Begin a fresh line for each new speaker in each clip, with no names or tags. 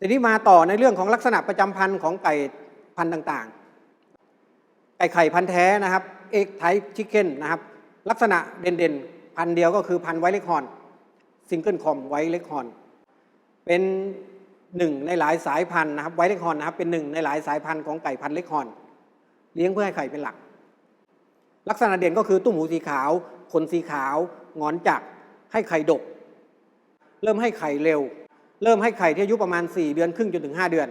ทีนี้มาต่อในเรื่องของลักษณะประจำพันธุ์ของไก่พันธุ์ต่างๆ ไก่ไข่พันธุ์แท้นะครับเอกไทชิคเก้นนะครับ ลักษณะเด่นๆ พันธุ์เดียวก็คือพันธุ์ไวเล็กฮอนซิงเกิลคอมไวเล็กฮอนเป็นหนึ่งในหลายสายพันธุ์นะครับไวเล็กฮอนนะครับเป็นหนึ่งในหลายสายพันธุ์ของไก่พันธุ์เล็กฮอนเลี้ยงเพื่อให้ไข่เป็นหลัก ลักษณะเด่นก็คือตุ้มหูสีขาว ขนสีขาว งอนจักให้ไข่ดก เริ่มให้ไข่เร็ว เริ่มให้ไข่ที่อายุประมาณ 4 เดือนครึ่งจนถึง 5 เดือน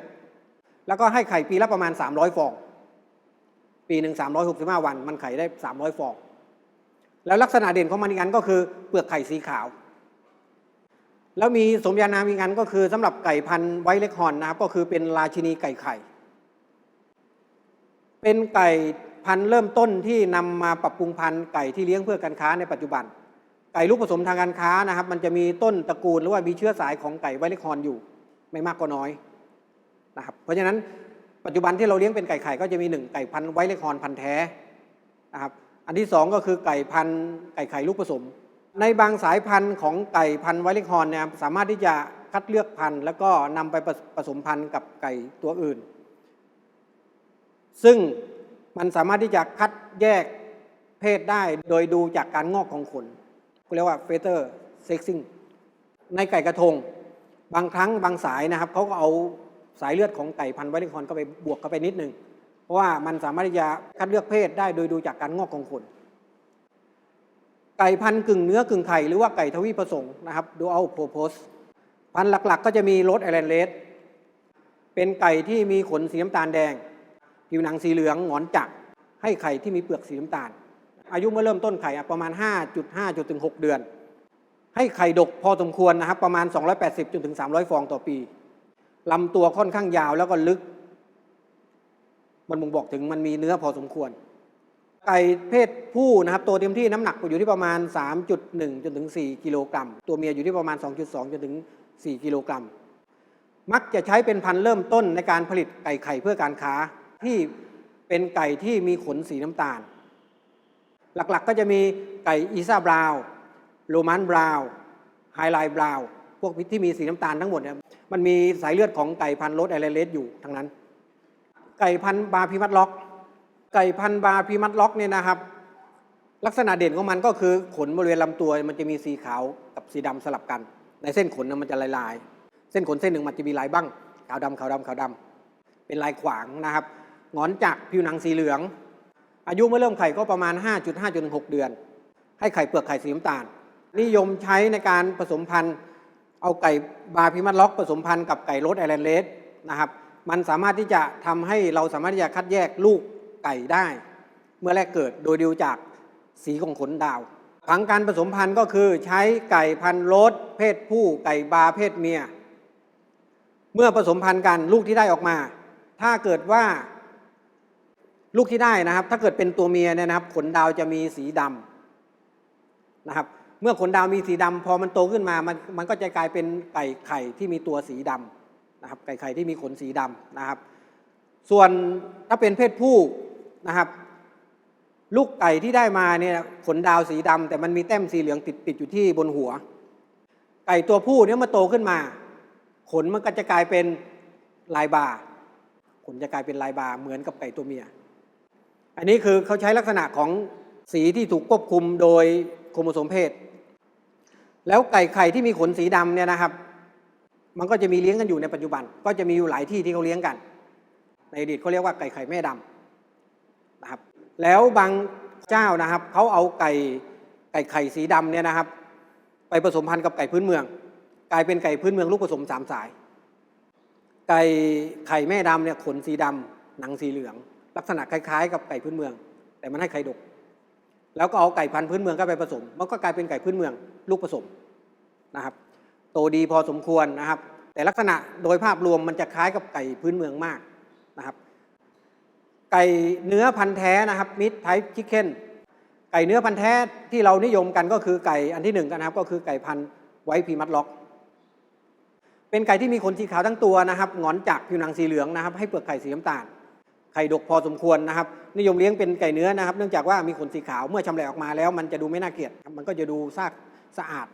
แล้วก็ให้ไข่ปีละประมาณ 300 ฟอง ปีหนึ่ง365 วัน มันไข่ได้ 300 ฟอง แล้วลักษณะเด่นของมันอีกอันก็คือเปลือกไข่สีขาว แล้วมีสมญานามอีกอันก็คือสำหรับไก่พันธุ์ไวเล็กฮอนนะครับก็คือเป็นราชินีไก่ไข่ เป็นไก่พันธุ์เริ่มต้นที่นำมาปรับปรุงพันธุ์ไก่ที่เลี้ยงเพื่อการค้าในปัจจุบัน ไก่ลูกผสมทางการค้านะครับ มันจะมีต้นตระกูลหรือว่ามีเชื้อสายของไก่ไวเล็กฮอนอยู่ ไม่มากก็น้อยนะครับ เพราะฉะนั้นปัจจุบันที่เราเลี้ยงเป็นไก่ไข่ก็จะมีหนึ่งไก่พันไวเล็กฮอนพันแท้นะครับ อันที่สองก็คือไก่พันไก่ไข่ลูกผสม ในบางสายพันธุ์ของไก่พันไวเล็กฮอนเนี่ยสามารถที่จะคัดเลือกพันธุ์ แล้วก็นำไปผสมพันธุ์กับไก่ตัวอื่น ซึ่งมันสามารถที่จะคัดแยกเพศได้โดยดูจากการงอกของขน เรียกว่าเฟเตอร์เซ็กซิงในไก่กระทง บางครั้งบางสายนะครับเขาก็เอาสายเลือดของไก่พันธุ์ไวท์เล็กฮอนเข้าไปบวกเข้าไปนิดนึง เพราะว่ามันสามารถที่จะคัดเลือกเพศได้โดยดูจากการงอกของขนไก่พันธุ์กึ่งเนื้อกึ่งไข่หรือว่าไก่ทวีผสมนะครับดูเอาโพโพสพันธุ์หลักๆ ก็จะมีโรสไอแลนด์เลสเป็นไก่ที่มีขนสีน้ำตาลแดง ผิวหนังสีเหลืองหงอนจัก ให้ไข่ที่มีเปลือกสีน้ำตาล อายุเมื่อเริ่มต้นไข่ประมาณ 5.5จนถึง6เดือน ให้ไข่ดกพอสมควรนะครับประมาณ 280จนถึง 300 ฟองต่อปีลำตัวค่อนข้างยาวแล้วก็ลึก มันบ่งบอกถึงมันมีเนื้อพอสมควร ไก่เพศผู้นะครับ ตัวเต็มที่น้ำหนักอยู่ที่ประมาณ 3.1 จนถึง 4 กิโลกรัม ตัวเมียอยู่ที่ประมาณ 2.2 จนถึง 4 กิโลกรัม มักจะใช้เป็นพันธุ์เริ่มต้นในการผลิตไก่ไข่เพื่อการค้าที่เป็นไก่ที่มีขนสีน้ำตาล หลักๆ ก็จะมีไก่อีซาบราวน์โรมันบราวน์ไฮไลท์บราวน์พวกที่มีสีน้ำตาลทั้งหมดเนี่ยมันมีสายเลือดของไก่พันธุ์โรสไอแลเลสอยู่ทั้งนั้น ไก่พันธุ์บาพิมัดล็อก ไก่พันธุ์บาพิมัดล็อกเนี่ยนะครับ ลักษณะเด่นของมันก็คือขนบริเวณลำตัวมันจะมีสีขาวกับสีดำสลับกัน ในเส้นขนนะมันจะลายๆ เส้นขนเส้นหนึ่งมันจะมีลายบ้างขาวดำขาวดำขาวดำเป็นลายขวางนะครับงอนจักผิวหนังสีเหลือง อายุเมื่อเริ่มไข่ก็ประมาณ 5.5-6 เดือน ให้ไข่เปลือกไข่สีน้ำตาล นิยมใช้ในการผสมพันธุ์ เอาไก่บาพิมัดล็อกผสมพันธุ์กับไก่โรสไอแลนด์เลสนะครับ มันสามารถที่จะทำให้เราสามารถที่จะคัดแยกลูกไก่ได้ เมื่อแรกเกิดโดยดูจากสีของขนดาวผังการผสมพันธุ์ก็คือใช้ไก่พันธุ์โรสเพศผู้ไก่บาเพศเมีย เมื่อผสมพันธุ์กันลูกที่ได้ออกมา ถ้าเกิดว่า ลูกที่ได้นะครับ ถ้าเกิดเป็นตัวเมียเนี่ยนะครับ ขนดาวจะมีสีดำนะครับ เมื่อขนดาวมีสีดำพอมันโตขึ้นมามันมันก็จะกลายเป็นไก่ไข่ที่มีตัวสีดำนะครับ ไก่ไข่ที่มีขนสีดำนะครับ ส่วนถ้าเป็นเพศผู้นะครับ ลูกไก่ที่ได้มาเนี่ยขนดาวสีดำแต่มันมีแต้มสีเหลืองติดติดอยู่ที่บนหัว ไก่ตัวผู้เนี่ยมาโตขึ้นมา ขนมันก็จะกลายเป็นลายบาขนจะกลายเป็นลายบาเหมือนกับไก่ตัวเมีย อันนี้คือเขาใช้ลักษณะของสีที่ถูกควบคุมโดยโครโมโซมเพศ แล้วไก่ไข่ที่มีขนสีดำเนี่ยนะครับ มันก็จะมีเลี้ยงกันอยู่ในปัจจุบัน ก็จะมีอยู่หลายที่ที่เขาเลี้ยงกัน ในอดีตเขาเรียกว่าไก่ไข่แม่ดำนะครับ แล้วบางเจ้านะครับเขาเอาไก่ไก่ไข่สีดำเนี่ยนะครับ ไปผสมพันธุ์กับไก่พื้นเมือง กลายเป็นไก่พื้นเมืองลูกผสมสามสาย ไก่ไข่แม่ดำเนี่ยขนสีดำหนังสีเหลือง ลักษณะคล้ายๆ กับไก่พื้นเมือง แต่มันให้ไข่ดก แล้วก็เอาไก่พันธุ์พื้นเมืองเข้าไปผสม มันก็กลายเป็นไก่พื้นเมือง ลูกผสมนะครับโตดีพอสมควรนะครับ แต่ลักษณะโดยภาพรวมมันจะคล้ายกับไก่พื้นเมืองมากนะครับ ไก่เนื้อพันธุ์แท้นะครับมิดไทป์ชิคเก้นไก่เนื้อพันธุ์แท้ที่เรานิยมกันก็คือไก่อันที่หนึ่งกันนะครับ ก็คือไก่พันธุ์ไวท์พีมัดล็อก เป็นไก่ที่มีขนสีขาวทั้งตัวนะครับงอนจักผิวหนังสีเหลืองนะครับ ให้เปลือกไข่สีน้ำตาล ไข่ดกพอสมควรนะครับ นิยมเลี้ยงเป็นไก่เนื้อนะครับ เนื่องจากว่ามีขนสีขาวเมื่อชำแหละออกมาแล้ว มันจะดูไม่น่าเกลียด มันก็จะดูซากสะอาด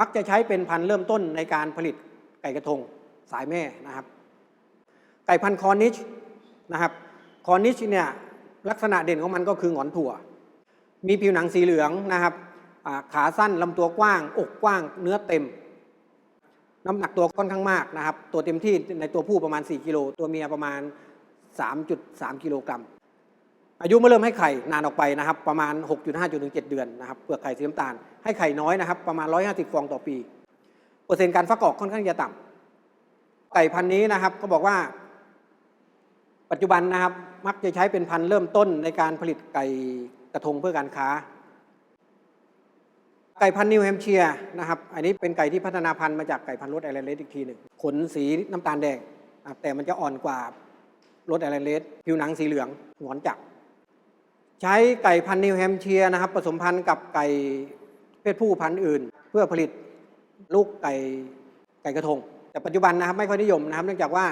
มักจะใช้เป็นพันธุ์เริ่มต้นในการผลิตไก่กระทงสายแม่นะครับ ไก่พันธุ์คอนิชนะครับคอนิชเนี่ยลักษณะเด่นของมันก็คือหงอนถั่ว มีผิวหนังสีเหลืองนะครับขาสั้นลำตัวกว้าง อกกว้าง เนื้อเต็ม น้ำหนักตัวค่อนข้างมากนะครับ ตัวเต็มที่ในตัวผู้ประมาณ 4 กิโล ตัวเมียประมาณ 3.3 กิโลกรัม อายุเมื่อเริ่มให้ไข่นานออกไปนะครับ ประมาณ 6.5จนถึง7เดือนนะครับเปลือกไข่สีน้ำตาลให้ไข่น้อยนะครับ ประมาณ 150 ฟองต่อปี เปอร์เซ็นต์การฟักออกค่อนข้างจะต่ำไก่พันธุ์นี้นะครับก็บอกว่า ปัจจุบันนะครับ มักจะใช้เป็นพันธุ์เริ่มต้นในการผลิตไก่กระทงเพื่อการค้าไก่พันธุ์นิวแฮมเชียร์นะครับ อันนี้เป็นไก่ที่พัฒนาพันธุ์มาจากไก่พันธุ์รถไอแลนด์เลสอีกทีหนึ่ง ขนสีน้ำตาลแดง แต่มันจะอ่อนกว่า รถอแลนด์เลสผิวหนังสีเหลืองหงอนจับใช้ไก่พันธุ์นิวแฮมเชียร์นะครับ ผสมพันธุ์กับไก่เพศผู้พันธุ์อื่น เพื่อผลิตลูกไก่ไก่กระทง แต่ปัจจุบันนะครับไม่ค่อยนิยมนะครับ เนื่องจากว่า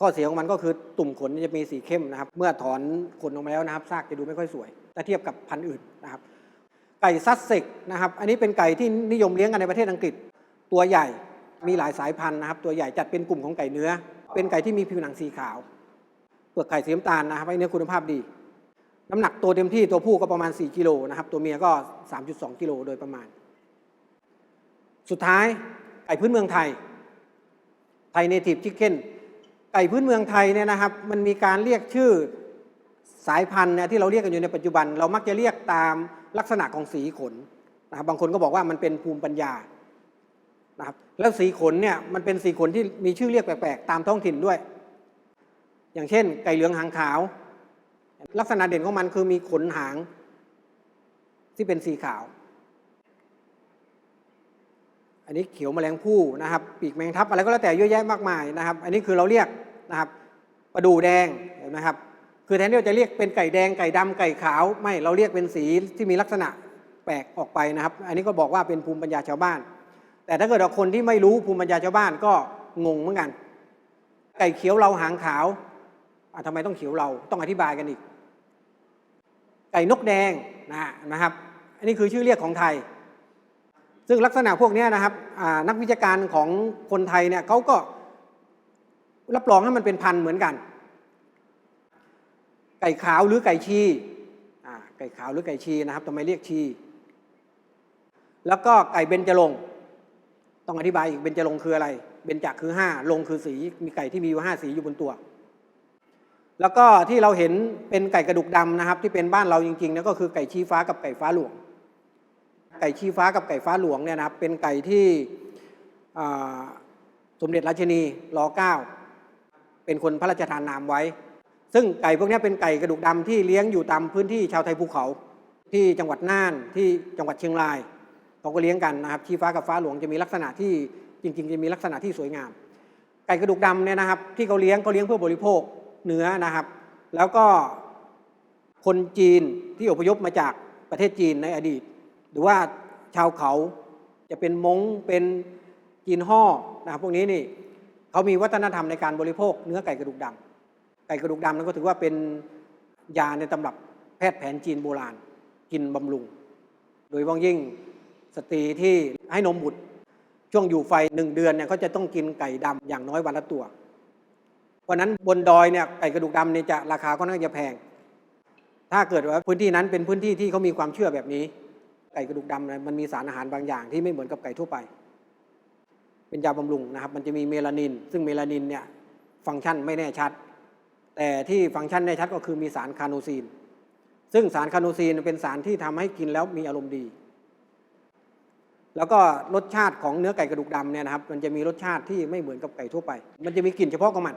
ข้อเสียของมันก็คือตุ่มขนจะมีสีเข้มนะครับ เมื่อถอนขนออกมาแล้วนะครับซากจะดูไม่ค่อยสวยถ้าเทียบกับพันธุ์อื่นนะครับ ไก่ซัสเซกนะครับ อันนี้เป็นไก่ที่นิยมเลี้ยงกันในประเทศอังกฤษตัวใหญ่มีหลายสายพันธุ์นะครับ ตัวใหญ่จัดเป็นกลุ่มของไก่เนื้อ เป็นไก่ที่มีผิวหนังสีขาว เปลือกไข่สีน้ำตาลนะครับให้เนื้อคุณภาพดี น้ำหนักตัวเต็มที่ตัวผู้ก็ประมาณ 4 กิโลนะครับตัวเมียก็ 3.2 กิโลโดยประมาณ สุดท้ายไก่พื้นเมืองไทย ไทยเนทีฟชิคเก้นไก่พื้นเมืองไทยเนี่ยนะครับมันมีการเรียกชื่อสายพันธุ์เนี่ยที่เราเรียกกันอยู่ในปัจจุบัน เรามักจะเรียกตามลักษณะของสีขนนะครับบางคนก็บอกว่ามันเป็นภูมิปัญญานะครับแล้วสีขนเนี่ยมันเป็นสีขนที่มีชื่อเรียกแปลกๆตามท้องถิ่นด้วย อย่างเช่น ไก่เหลืองหางขาว ลักษณะเด่นของมันคือมีขนหางที่เป็นสีขาว อันนี้เขียวแมลงผู้นะครับ ปีกแมงทับอะไรก็แล้วแต่เยอะแยะมากมายนะครับ อันนี้คือเราเรียกนะครับประดูแดงเห็นไหมครับ คือแทนที่เราจะเรียกเป็นไก่แดงไก่ดำไก่ขาว ไม่เราเรียกเป็นสีที่มีลักษณะแปลกออกไปนะครับ อันนี้ก็บอกว่าเป็นภูมิปัญญาชาวบ้าน แต่ถ้าเกิดว่าคนที่ไม่รู้ภูมิปัญญาชาวบ้านก็งงเหมือนกัน ไก่เขียวเราหางขาว ทำไมต้องเขียวเราต้องอธิบายกันอีก ไก่นกแดงนะนะครับ อันนี้คือชื่อเรียกของไทย ซึ่งลักษณะพวกนี้นะครับนักวิชาการของคนไทยเนี่ยเขาก็รับรองให้มันเป็นพันเหมือนกัน ไก่ขาวหรือไก่ชีไก่ขาวหรือไก่ชีนะครับทำไมเรียกชี แล้วก็ไก่เบญจรงต้องอธิบายอีกเบญจรงค์คืออะไร เบญจคือห้าลงคือสี มีไก่ที่มีอยู่ห้าสีอยู่บนตัว แล้วก็ที่เราเห็นเป็นไก่กระดูกดำนะครับ ที่เป็นบ้านเราจริงๆเนี่ยก็คือไก่ชี้ฟ้ากับไก่ฟ้าหลวง ไก่ชี้ฟ้ากับไก่ฟ้าหลวงเนี่ยนะครับเป็นไก่ที่อ่าสมเด็จราชินีรอเก้าเป็นคนพระราชทานนามไว้ ซึ่งไก่พวกนี้เป็นไก่กระดูกดำที่เลี้ยงอยู่ตามพื้นที่ชาวไทยภูเขา ที่จังหวัดน่านที่จังหวัดเชียงรายเขาก็เลี้ยงกันนะครับชี้ฟ้ากับฟ้าหลวงจะมีลักษณะที่จริง ๆ จะมีลักษณะที่สวยงาม ไก่กระดูกดำเนี่ยนะครับ ที่เขาเลี้ยงเขาเลี้ยงเพื่อบริโภค เนื้อนะครับ แล้วก็คนจีนที่อพยพมาจากประเทศจีนในอดีต หรือว่าชาวเขาจะเป็นมงเป็นจีนห่อนะครับพวกนี้นี่เขามีวัฒนธรรมในการบริโภคเนื้อไก่กระดูกดำไก่กระดูกดำนั้นก็ถือว่าเป็นยาในตำรับแพทย์แผนจีนโบราณ กินบำรุง โดยเฉพาะยิ่งสตรีที่ให้นมบุตรช่วงอยู่ไฟหนึ่งเดือนเนี่ยเขาจะต้องกินไก่ดำอย่างน้อยวันละตัว เพราะนั้นบนดอยเนี่ยไก่กระดูกดำเนี่ยจะราคาก็น่าจะแพง ถ้าเกิดว่าพื้นที่นั้นเป็นพื้นที่ที่เขามีความเชื่อแบบนี้ ไก่กระดูกดำนี่ยมันมีสารอาหารบางอย่างที่ไม่เหมือนกับไก่ทั่วไป เป็นยาบำรุงนะครับ มันจะมีเมลานิน ซึ่งเมลานินเนี่ยฟังก์ชันไม่แน่ชัด แต่ที่ฟังก์ชันแน่ชัดก็คือมีสารคาโนซีน ซึ่งสารคาโนซีนเป็นสารที่ทำให้กินแล้วมีอารมณ์ดี แล้วก็รสชาติของเนื้อไก่กระดูกดำเนี่ยนะครับ มันจะมีรสชาติที่ไม่เหมือนกับไก่ทั่วไป มันจะมีกลิ่นเฉพาะของมัน